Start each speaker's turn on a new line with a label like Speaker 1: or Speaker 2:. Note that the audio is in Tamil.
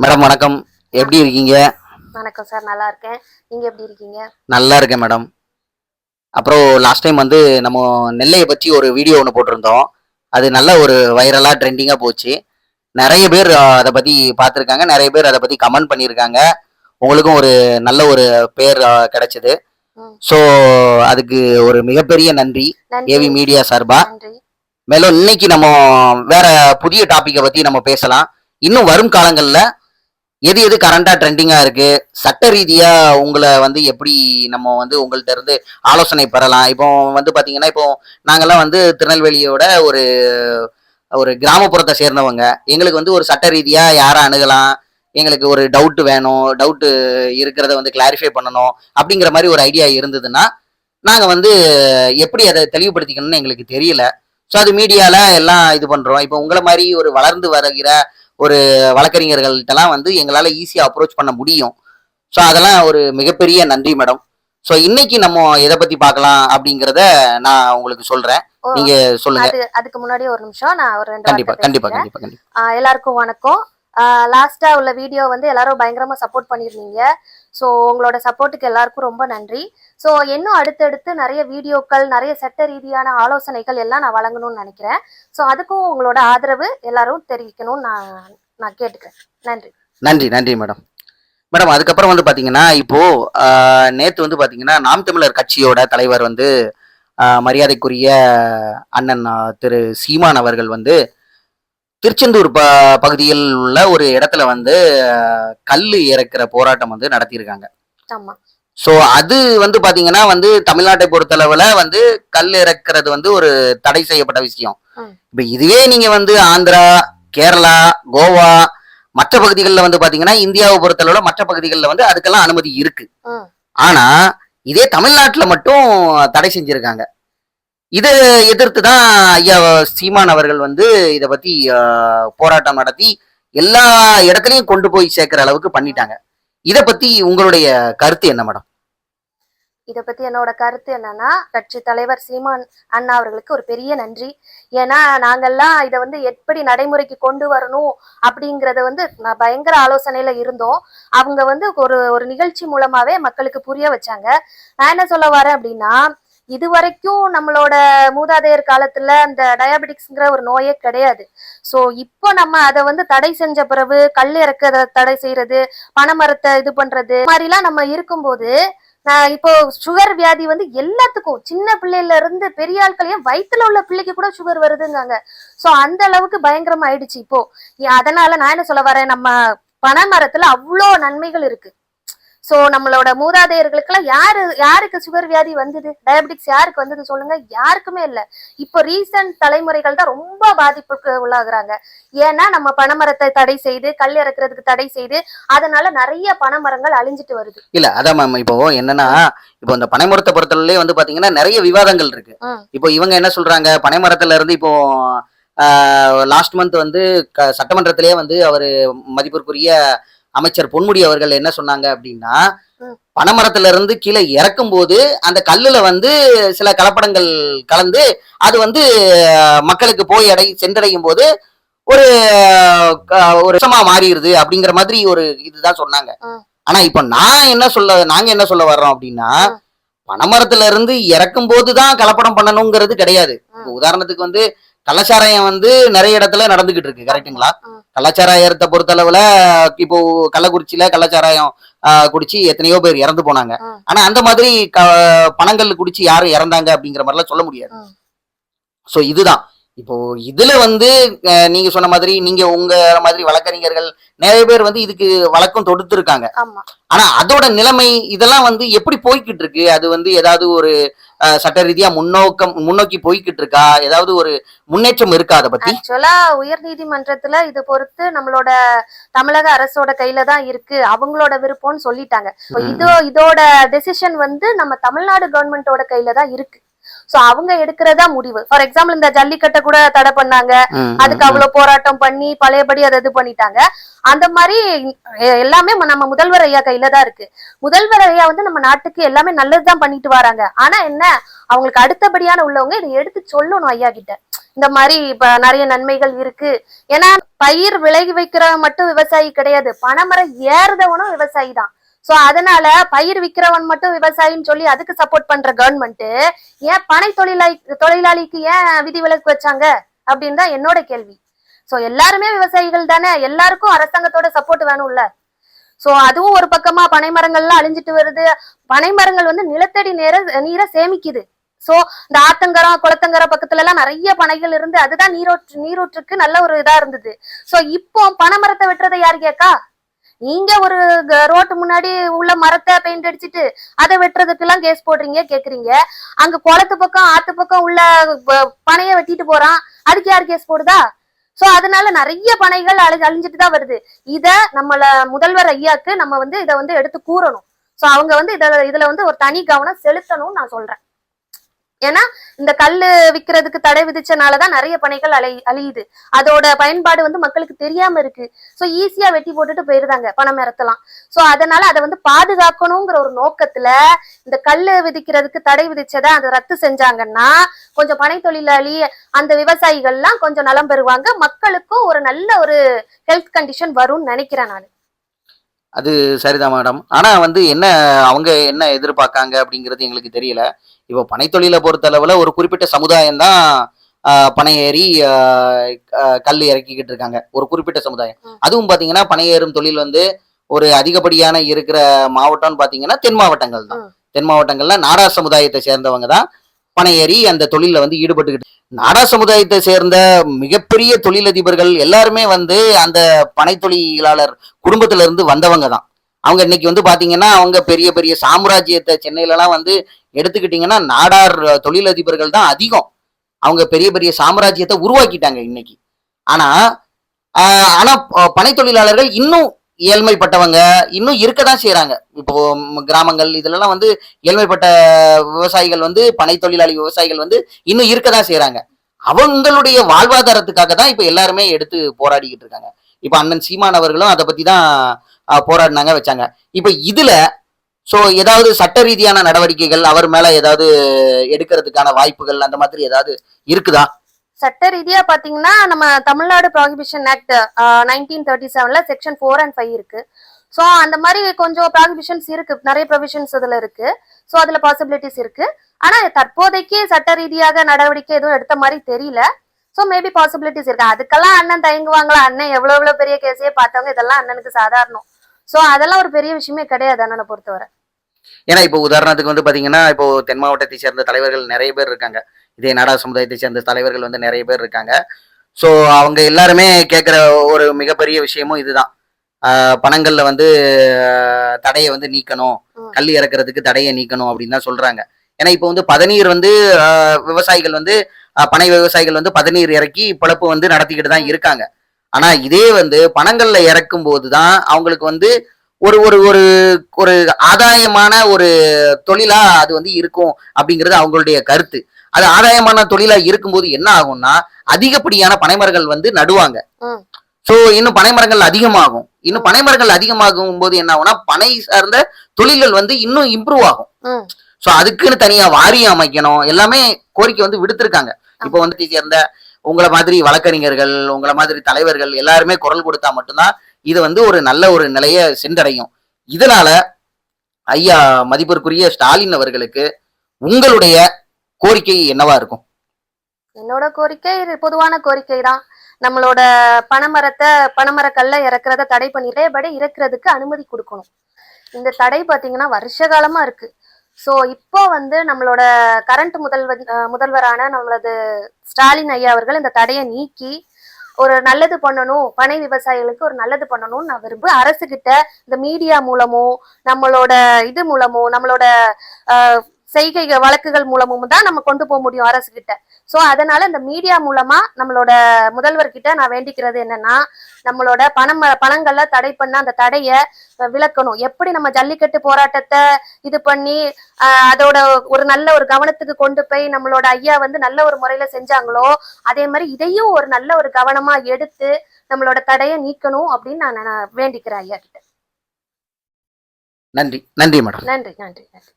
Speaker 1: மேடம் வணக்கம். எப்படி இருக்கீங்க?
Speaker 2: வணக்கம் சார் நல்லா இருக்கேன். நீங்க எப்படி இருக்கீங்க?
Speaker 1: நல்லா இருக்கேன் மேடம். அப்புறம் லாஸ்ட் டைம் வந்து நம்ம நெல்லையை பற்றி ஒரு வீடியோ ஒன்று போட்டிருந்தோம். அது நல்ல ஒரு வைரலாக ட்ரெண்டிங்காக போச்சு. நிறைய பேர் அதை பற்றி பார்த்துருக்காங்க. நிறைய பேர் அதை பற்றி கமெண்ட் பண்ணியிருக்காங்க. உங்களுக்கும் ஒரு நல்ல ஒரு பேர் கிடைச்சது. ஸோ அதுக்கு ஒரு மிகப்பெரிய நன்றி. ஏவி மீடியா சார்பா. மேலும் இன்னைக்கு நம்ம வேற புதிய டாபிக்கை பத்தி நம்ம பேசலாம். இன்னும் வரும் காலங்கள்ல எது எது கரண்டா ட்ரெண்டிங்காக இருக்கு? சட்ட ரீதியா உங்களை வந்து எப்படி நம்ம வந்து உங்கள்கிட்ட இருந்து ஆலோசனை பெறலாம்? இப்போ வந்து பாத்தீங்கன்னா இப்போ நாங்கெல்லாம் வந்து திருநெல்வேலியோட ஒரு ஒரு கிராமப்புறத்தை சேர்ந்தவங்க. எங்களுக்கு வந்து ஒரு சட்ட ரீதியா யாரை அணுகலாம்? எங்களுக்கு ஒரு டவுட் வேணும். டவுட்டு இருக்கிறத வந்து கிளாரிஃபை பண்ணணும். அப்படிங்கிற மாதிரி ஒரு ஐடியா இருந்ததுன்னா நாங்கள் வந்து எப்படி அதை தெளிவுபடுத்திக்கணும்னு எங்களுக்கு தெரியல. ஸோ அது மீடியாவில் எல்லாம் இது பண்ணுறோம் இப்போ உங்களை மாதிரி ஒரு வளர்ந்து வருகிற ஒரு வழக்கறிஞர்கள்ட்டலாம் வந்து எங்களால ஈஸியா அப்ரோச் பண்ண முடியும். ஸோ அதெல்லாம் ஒரு மிகப்பெரிய நன்றி மேடம் ஸோ இன்னைக்கு நம்ம எதை பத்தி பார்க்கலாம் அப்படிங்கிறத நான் உங்களுக்கு சொல்றேன். நீங்க சொல்லுங்க.
Speaker 2: அது அதுக்கு முன்னாடி ஒரு நிமிஷம். நான் ஒரு ரெண்டு
Speaker 1: கண்டிப்பா கண்டிப்பா. கண்டிப்பா கண்டிப்பா.
Speaker 2: எல்லாருக்கும் வணக்கம். லாஸ்டா உள்ள வீடியோ வந்து எல்லாரும் பயங்கரமா சப்போர்ட் பண்ணிருந்தீங்க ஸோ உங்களோட சப்போர்ட்டுக்கு எல்லாருக்கும் ரொம்ப நன்றி. ஸோ இன்னும் அடுத்தடுத்து நிறைய வீடியோக்கள் நிறைய சட்ட ரீதியான ஆலோசனைகள் எல்லாம் நான் வழங்கணும்னு நினைக்கிறேன். ஸோ அதுக்கும் உங்களோட ஆதரவு எல்லாரும் தெரிவிக்கணும்னு நான் நான் கேட்டுக்கிறேன். நன்றி.
Speaker 1: நன்றி நன்றி மேடம் மேடம் அதுக்கப்புறம் வந்து பார்த்தீங்கன்னா இப்போ நேற்று வந்து பார்த்தீங்கன்னா நாம் தமிழர் கட்சியோட தலைவர் வந்து மரியாதைக்குரிய அண்ணன் திரு சீமான் அவர்கள் வந்து திருச்செந்தூர் ப பகுதியில் உள்ள ஒரு இடத்துல வந்து கல்லு இறக்குற போராட்டம் வந்து நடத்தியிருக்காங்க.
Speaker 2: ஆமா.
Speaker 1: ஸோ அது வந்து பாத்தீங்கன்னா வந்து தமிழ்நாட்டை பொறுத்தளவுல வந்து கல் இறக்குறது வந்து ஒரு தடை செய்யப்பட்ட விஷயம். இப்ப இதுவே நீங்க வந்து ஆந்திரா கேரளா கோவா மற்ற பகுதிகளில் வந்து பாத்தீங்கன்னா இந்தியாவை பொறுத்தளவுல மற்ற பகுதிகளில் வந்து அதுக்கெல்லாம் அனுமதி இருக்கு. ஆனா இதே தமிழ்நாட்டுல மட்டும் தடை செஞ்சிருக்காங்க. இதை எதிர்த்து தான் ஐயா சீமான் அவர்கள் வந்து இதை பத்தி போராட்டம் நடத்தி எல்லா இடத்துலையும் கொண்டு போய் சேர்க்கிற அளவுக்கு பண்ணிட்டாங்க. இதை பத்தி உங்களுடைய கருத்து என்ன மேடம்?
Speaker 2: இதை பத்தி என்னோட கருத்து என்னன்னா கட்சி தலைவர் சீமான் அண்ணா அவர்களுக்கு ஒரு பெரிய நன்றி. ஏன்னா நாங்கெல்லாம் இதை வந்து எப்படி நடைமுறைக்கு கொண்டு வரணும் அப்படிங்கறத வந்து நான் பயங்கர ஆலோசனையில இருந்தோம். அவங்க வந்து ஒரு ஒரு நிகழ்ச்சி மூலமாவே மக்களுக்கு புரிய வச்சாங்க. நான் என்ன சொல்ல வரேன் அப்படின்னா இது வரைக்கும் நம்மளோட மூதாதையர் காலத்துல அந்த டயாபெட்டிக்ஸ்ங்கிற ஒரு நோயே கிடையாது. ஸோ இப்போ நம்ம அதை வந்து தடை செஞ்ச பிறகு கல் இறக்க தடை செய்யறது பனைமரத்தை இது பண்றது இந்த மாதிரிலாம் நம்ம இருக்கும்போது இப்போ சுகர் வியாதி வந்து எல்லாத்துக்கும் சின்ன பிள்ளையில இருந்து பெரிய ஆட்களையும் வயிற்றுல உள்ள பிள்ளைக்கு கூட சுகர் வருதுங்காங்க. ஸோ அந்த அளவுக்கு பயங்கரமா ஆயிடுச்சு இப்போ. அதனால நான் என்ன சொல்ல வரேன் நம்ம பனைமரத்துல அவ்வளோ நன்மைகள் இருக்கு. சோ நம்மளோட மூதாதையர்களுக்கெல்லாம் யாரு யாருக்கு சுகர் வியாதி வந்தது? டயபெட்டிக்ஸ் யாருக்கு வந்தது சொல்லுங்க? யாருக்குமே இல்ல. இப்போ ரீசன்ட் தலைமுறைகள் தான் ரொம்ப பாதிப்புக்கு உள்ளாகுறாங்க. ஏன்னா நம்ம பனைமரத்தை தடை செய்து கல் இறக்குறதுக்கு தடை செய்து அதனால நிறைய பனைமரங்கள் அழிஞ்சிட்டு வருது.
Speaker 1: இல்ல அதான் மேம் இப்போ என்னன்னா இப்போ இந்த பனைமரத்தை பொறுத்தவரையிலே வந்து பாத்தீங்கன்னா நிறைய விவாதங்கள் இருக்கு. இப்போ இவங்க என்ன சொல்றாங்க? பனைமரத்துல இருந்து இப்போ லாஸ்ட் மந்த் வந்து சட்டமன்றத்திலேயே வந்து அவரு மதிப்பிற்குரிய அமைச்சர் பொன்முடி அவர்கள் என்ன சொன்னாங்க அப்படின்னா. பனைமரத்துல இருந்து கீழே இறக்கும் போது அந்த கல்லுல வந்து சில கலப்படங்கள் கலந்து அது வந்து மக்களுக்கு போய் அடை சென்றடையும் போது ஒரு ஒரு விஷமா மாறிடுது அப்படிங்கிற மாதிரி ஒரு இதுதான் சொன்னாங்க. ஆனா இப்ப நான் என்ன சொல்ல நாங்க என்ன சொல்ல வர்றோம் அப்படின்னா. பனைமரத்துல இருந்து இறக்கும் போதுதான் கலப்படம் பண்ணணுங்கிறது கிடையாது உதாரணத்துக்கு வந்து கள்ளச்சாராயம் வந்து நிறைய இடத்துல நடந்துகிட்டு இருக்கு கரெக்ட்டுங்களா
Speaker 2: ம்.
Speaker 1: கள்ளச்சாராயத்தை பொறுத்தளவுல இப்போ கள்ளக்குறிச்சியில கள்ளச்சாராயம் ஆஹ், குடிச்சு எத்தனையோ பேர் இறந்து போனாங்க. ஆனா அந்த மாதிரி பணங்கள் குடிச்சு யாரும் இறந்தாங்க அப்படிங்கிற மாதிரிலாம் சொல்ல முடியாது. சோ இதுதான் இப்போ இதுல வந்து நீங்க சொன்ன மாதிரி நீங்க உங்க மாதிரி வழக்கறிஞர்கள் நிறைய பேர் வந்து இதுக்கு வழக்கம் தொடுத்திருக்காங்க.
Speaker 2: ஆமா.
Speaker 1: ஆனா அதோட நிலைமை இதெல்லாம் வந்து எப்படி போய்கிட்டு இருக்கு? அது வந்து ஏதாவது ஒரு சட்ட ரீதியா முன்னோக்கம் முன்னோக்கி போய்கிட்டு இருக்கா ஏதாவது ஒரு முன்னேற்றம் இருக்கா அதை பத்தி?
Speaker 2: ஆக்சுவலா உயர் நீதிமன்றத்துல இது பொறுத்து நம்மளோட தமிழக அரசோட கையில தான் இருக்கு. அவங்களோட விருப்பம்னு சொல்லிட்டாங்க. இதோ இதோட டெசிஷன் வந்து நம்ம தமிழ்நாடு கவர்மெண்டோட கையில தான் இருக்கு. சோ அவங்க எடுக்கிறதா முடிவு. ஃபார் எக்ஸாம்பிள் இந்த ஜல்லிக்கட்டை கூட தடை பண்ணாங்க. அதுக்கு அவ்வளவு போராட்டம் பண்ணி பழையபடி அதை இது பண்ணிட்டாங்க. அந்த மாதிரி எல்லாமே நம்ம முதல்வர் ஐயா கையில தான் இருக்கு. முதல்வர் ஐயா வந்து நம்ம நாட்டுக்கு எல்லாமே நல்லதுதான் பண்ணிட்டு வராங்க. ஆனா என்ன? அவங்களுக்கு அடுத்தபடியான உள்ளவங்க இதை எடுத்து சொல்லணும் ஐயா கிட்ட. இந்த மாதிரி இப்ப நிறைய நன்மைகள் இருக்கு. ஏன்னா பயிர் விளைவி வைக்கிறவன் மட்டும் விவசாயி கிடையாது. பனைமரம் ஏறுதவனும் விவசாயி தான். சோ அதனால பயிர் விக்கிறவன் மட்டும் விவசாயின்னு சொல்லி அதுக்கு சப்போர்ட் பண்ற கவர்மெண்ட் ஏன் பனை தொழிலாளி தொழிலாளிக்கு ஏன் விதிவிலக்கு வச்சாங்க? அப்படின்னு தான் என்னோட கேள்வி. சோ எல்லாருமே விவசாயிகள் தானே எல்லாருக்கும் அரசாங்கத்தோட சப்போர்ட் வேணும்ல. சோ அதுவும் ஒரு பக்கமா பனை மரங்கள்லாம் அழிஞ்சிட்டு வருது. பனை மரங்கள் வந்து நிலத்தடி நேர நீரை சேமிக்குது. சோ இந்த ஆத்தங்கரம் குளத்தங்கரம் பக்கத்துல எல்லாம் நிறைய பனைகள் இருந்து அதுதான் நீரோற்று நீரூற்றுக்கு நல்ல ஒரு இதா இருந்தது. சோ இப்போ பனை மரத்தை வெட்டுறதை யாரு கேக்கா நீங்க ஒரு க- ரோட்டு முன்னாடி உள்ள மரத்தை பெயிண்ட் அடிச்சிட்டு அதை வெட்டுறதுக்கு எல்லாம் கேஸ் போடுறீங்க கேக்குறீங்க. அங்க குளத்து பக்கம் ஆத்து பக்கம் உள்ள பனைய வெட்டிட்டு போறான். அதுக்கு யார் கேஸ் போடுதா? சோ அதனால நிறைய பனைகள் அழி அழிஞ்சிட்டு தான் வருது. இத நம்மள முதல்வர் ஐயாக்கு நம்ம வந்து இதை வந்து எடுத்து கூறணும். சோ அவங்க வந்து இத இதுல வந்து ஒரு தனி கவனம் செலுத்தணும்னு நான் சொல்றேன். ஏன்னா இந்த கல்லு விற்கிறதுக்கு தடை விதிச்சனாலதான் நிறைய பனைகள் அழை அழியுது. அதோட பயன்பாடு வந்து மக்களுக்கு தெரியாம இருக்கு. சோ ஈஸியா வெட்டி போட்டுட்டு போயிருந்தாங்க பணம் இறத்தலாம் சோ அதனால அதை வந்து பாதுகாக்கணுங்கிற ஒரு நோக்கத்துல இந்த கல்லு விதிக்கிறதுக்கு தடை விதிச்சதை அதை ரத்து செஞ்சாங்கன்னா கொஞ்சம் பனை தொழிலாளி அந்த விவசாயிகள்லாம் கொஞ்சம் நலம் பெறுவாங்க. மக்களுக்கும் ஒரு நல்ல ஒரு ஹெல்த் கண்டிஷன் வரும்னு நினைக்கிறேன் நான்.
Speaker 1: அது சரிதான் மேடம். ஆனா வந்து என்ன அவங்க என்ன எதிர்பார்க்காங்க அப்படிங்கிறது எங்களுக்கு தெரியல. இப்போ பனைத்தொழிலை பொறுத்தளவுல ஒரு குறிப்பிட்ட சமுதாயம் தான் பனை ஏறி கல் இறக்கிக்கிட்டு இருக்காங்க. ஒரு குறிப்பிட்ட சமுதாயம். அதுவும் பாத்தீங்கன்னா பனை ஏறும் தொழில் வந்து ஒரு அதிகப்படியான இருக்கிற மாவட்டம்னு பாத்தீங்கன்னா தென் மாவட்டங்கள் தான். தென் மாவட்டங்கள்ல நாடார் சமுதாயத்தை சேர்ந்தவங்க தான். பனை ஏறி அந்த தொழிலில் வந்து ஈடுபட்டுக்கிட்டு நாடா சமுதாயத்தை சேர்ந்த மிகப்பெரிய தொழிலதிபர்கள் எல்லாருமே வந்து அந்த பனை தொழிலாளர் குடும்பத்திலிருந்து வந்தவங்க தான். அவங்க இன்னைக்கு வந்து பாத்தீங்கன்னா அவங்க பெரிய பெரிய சாம்ராஜ்யத்தை சென்னையிலலாம் வந்து எடுத்துக்கிட்டிங்கன்னா நாடார் தொழிலதிபர்கள் தான் அதிகம். அவங்க பெரிய பெரிய சாம்ராஜ்யத்தை உருவாக்கிட்டாங்க இன்னைக்கு. ஆனா ஆனால் ஆனா பனை தொழிலாளர்கள் இன்னும் ஏழ்மைப்பட்டவங்க இன்னும் இருக்கதான் செய்கிறாங்க இப்போ கிராமங்கள் இதுலலாம் வந்து ஏழ்மைப்பட்ட விவசாயிகள் வந்து பனை தொழிலாளி விவசாயிகள் வந்து இன்னும் இருக்க தான் செய்கிறாங்க அவங்களுடைய வாழ்வாதாரத்துக்காக தான் இப்போ எல்லாருமே எடுத்து போராடிக்கிட்டு இருக்காங்க. இப்போ அண்ணன் சீமான் அவர்களும் அதை பற்றி தான் போராடினாங்க வச்சாங்க. இப்போ இதில் ஸோ ஏதாவது சட்ட ரீதியான நடவடிக்கைகள் அவர் மேலே ஏதாவது எடுக்கிறதுக்கான வாய்ப்புகள் அந்த மாதிரி ஏதாவது இருக்குதா?
Speaker 2: சட்ட ரீதியா பாத்தீங்கன்னா நம்ம Tamil Nadu prohibition act nineteen thirty செவன்ல செக்ஷன் ஃபோர் அண்ட் ஃபைவ் இருக்கு. ஸோ அந்த மாதிரி கொஞ்சம் ப்ராகிபிஷன்ஸ் இருக்கு. நிறைய ப்ரொவிஷன்ஸ் அதுல இருக்கு. ஸோ அதுல பாசிபிலிட்டிஸ் இருக்கு. ஆனா தற்போதைக்கு சட்ட ரீதியாக நடவடிக்கை எதுவும் எடுத்த மாதிரி தெரியல. ஸோ மேபி பாசிபிலிட்டிஸ் இருக்கு. அதுக்கெல்லாம் அண்ணன் தயங்குவாங்களா? அண்ணன் எவ்வளவு எவ்வளோ பெரிய கேஸையே பார்த்தவங்க? இதெல்லாம் அண்ணனுக்கு சாதாரணம். ஸோ அதெல்லாம் ஒரு பெரிய விஷயமே கிடையாது அண்ணனை பொறுத்தவரை.
Speaker 1: ஏன்னா இப்போ உதாரணத்துக்கு வந்து பாத்தீங்கன்னா இப்போ தென் மாவட்டத்தை சேர்ந்த தலைவர்கள் நிறைய பேர் இருக்காங்க. இதே நாடா சமுதாயத்தை சேர்ந்த தலைவர்கள் வந்து நிறைய பேர் இருக்காங்க. ஸோ அவங்க எல்லாருமே கேட்குற ஒரு மிகப்பெரிய விஷயமும் இதுதான். பணங்கள்ல வந்து தடையை வந்து நீக்கணும். கல் இறக்குறதுக்கு தடையை நீக்கணும் அப்படின்னு தான் சொல்றாங்க. ஏன்னா இப்போ வந்து பதநீர் வந்து ஆஹ் விவசாயிகள் வந்து பனை விவசாயிகள் வந்து பதநீர் இறக்கி பிழப்பு வந்து நடத்திக்கிட்டு தான் இருக்காங்க. ஆனா இதே வந்து பணங்கள்ல இறக்கும் போது தான் அவங்களுக்கு வந்து ஒரு ஒரு ஒரு ஒரு ஆதாயமான ஒரு தொழிலா அது வந்து இருக்கும் அப்படிங்கிறது அவங்களுடைய கருத்து. அது ஆதாயமான தொழிலா இருக்கும்போது என்ன ஆகும்னா அதிகப்படியான பனைமரங்கள் வந்து நடுவாங்க. சோ இன்னும் பனைமரங்கள் அதிகமாகும். இன்னும் பனைமரங்கள் அதிகமாகும் போது என்ன ஆகும்னா பனை சார்ந்த தொழில்கள் வந்து இன்னும் இம்ப்ரூவ் ஆகும். சோ அதுக்குன்னு தனியா வாரியம் அமைக்கணும். எல்லாமே கோரிக்கை வந்து விடுத்திருக்காங்க. இப்போ வந்து சேர்ந்த உங்களை மாதிரி வழக்கறிஞர்கள் உங்களை மாதிரி தலைவர்கள் எல்லாருமே குரல் கொடுத்தா மட்டும்தான் இது வந்து ஒரு நல்ல ஒரு நிலைய சென்றடையும். இதனால ஐயா மதிப்பிற்குரிய ஸ்டாலின் அவர்களுக்கு உங்களுடைய கோரிக்கை என்னவா இருக்கும்?
Speaker 2: என்னோட கோரிக்கை இது பொதுவான கோரிக்கை தான் நம்மளோட பனைமரத்தை பனைமரக்கல்ல இறக்குறத தடை பண்ணிட்டே படி இறக்குறதுக்கு அனுமதி கொடுக்கணும். இந்த தடை பாத்தீங்கன்னா வருஷ காலமா இருக்கு. ஸோ இப்போ வந்து நம்மளோட கரண்ட் முதல்வர் முதல்வரான நம்மளது ஸ்டாலின் ஐயா அவர்கள் இந்த தடையை நீக்கி ஒரு நல்லது பண்ணணும் பனை விவசாயிகளுக்கு ஒரு நல்லது பண்ணணும்னு நான் விரும்பு அரசு கிட்ட இந்த மீடியா மூலமோ நம்மளோட இது மூலமோ நம்மளோட செய்கை வழக்குகள் மூலமும் தான் நம்ம கொண்டு போக முடியும் அரசு கிட்ட சோ அதனால இந்த மீடியா மூலமா நம்மளோட முதல்வர் கிட்ட நான் வேண்டிக்கிறது என்னன்னா நம்மளோட பணம் பணங்கள்ல தடை பண்ண அந்த தடைய அஹ், விலக்கணும் எப்படி நம்ம ஜல்லிக்கட்டு போராட்டத்தை இது பண்ணி அதோட ஒரு நல்ல ஒரு கவனத்துக்கு கொண்டு போய் நம்மளோட ஐயா வந்து நல்ல ஒரு முறையில செஞ்சாங்களோ அதே மாதிரி இதையும் ஒரு நல்ல ஒரு கவனமா எடுத்து நம்மளோட தடையை நீக்கணும் அப்படின்னு நான் நான் வேண்டிக்கிறேன் ஐயா கிட்ட
Speaker 1: நன்றி. நன்றி மேடம்.
Speaker 2: நன்றி நன்றி நன்றி.